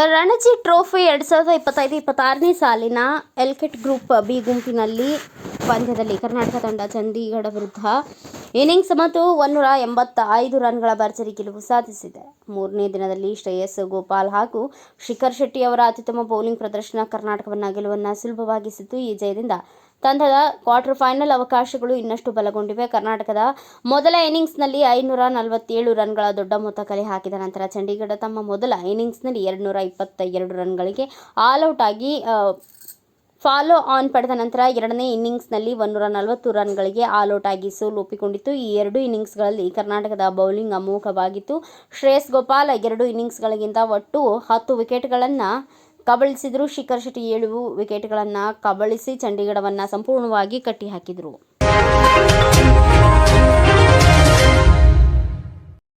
ಎರಡು ಸಾವಿರದ ಇಪ್ಪತ್ತೈದು, ಇಪ್ಪತ್ತಾರನೇ ಸಾಲಿನ ಎಲ್ಕೆಟ್ ಗ್ರೂಪ್ ಬಿ ಗುಂಪಿನಲ್ಲಿ ಪಂದ್ಯದಲ್ಲಿ ಕರ್ನಾಟಕ ತಂಡ ಚಂಡೀಗಢ ವಿರುದ್ಧ ಇನ್ನಿಂಗ್ಸ್ ಮತ್ತು ಒನ್ನೂರ ಎಂಬತ್ತೈದು ರನ್ಗಳ ಭರ್ಜರಿ ಗೆಲುವು ಸಾಧಿಸಿದೆ. ಮೂರನೇ ದಿನದಲ್ಲಿ ಶ್ರೇಯಸ್ ಗೋಪಾಲ್ ಹಾಗೂ ಶಿಖರ್ ಶೆಟ್ಟಿ ಅವರ ಅತ್ಯುತ್ತಮ ಬೌಲಿಂಗ್ ಪ್ರದರ್ಶನ ಕರ್ನಾಟಕವನ್ನು ಗೆಲುವನ್ನು ಸುಲಭವಾಗಿಸಿತ್ತು. ಈ ಜಯದಿಂದ ತಂಡದ ಕ್ವಾರ್ಟರ್ ಫೈನಲ್ ಅವಕಾಶಗಳು ಇನ್ನಷ್ಟು ಬಲಗೊಂಡಿವೆ. ಕರ್ನಾಟಕದ ಮೊದಲ ಇನಿಂಗ್ಸ್ನಲ್ಲಿ ಐನೂರ ನಲವತ್ತೇಳು ರನ್ಗಳ ದೊಡ್ಡ ಮೊತ್ತ ಕಲೆ ಹಾಕಿದ ನಂತರ ಚಂಡೀಗಢ ತಮ್ಮ ಮೊದಲ ಇನಿಂಗ್ಸ್ನಲ್ಲಿ ಎರಡುನೂರ ಇಪ್ಪತ್ತ ಎರಡು ರನ್ಗಳಿಗೆ ಆಲ್ಔಟ್ ಆಗಿ ಫಾಲೋ ಆನ್ ಪಡೆದ ನಂತರ ಎರಡನೇ ಇನ್ನಿಂಗ್ಸ್ನಲ್ಲಿ ಒನ್ನೂರ ನಲವತ್ತು ರನ್ಗಳಿಗೆ ಆಲ್ಔಟ್ ಆಗಿ ಸೋಲು ಒಪ್ಪಿಕೊಂಡಿತ್ತು ಈ ಎರಡು ಇನ್ನಿಂಗ್ಸ್ಗಳಲ್ಲಿ ಕರ್ನಾಟಕದ ಬೌಲಿಂಗ್ ಅಮೋಘವಾಗಿತ್ತು. ಶ್ರೇಯಸ್ ಗೋಪಾಲ್ ಎರಡು ಇನ್ನಿಂಗ್ಸ್ಗಳಿಗಿಂತ ಒಟ್ಟು ಹತ್ತು ವಿಕೆಟ್ಗಳನ್ನು ಕಬಳಿಸಿದರು. ಶಿಖರ್ ಶೆಟ್ಟಿ ಏಳು ವಿಕೆಟ್ಗಳನ್ನು ಕಬಳಿಸಿ ಚಂಡೀಗಢವನ್ನು ಸಂಪೂರ್ಣವಾಗಿ ಕಟ್ಟಿಹಾಕಿದರು.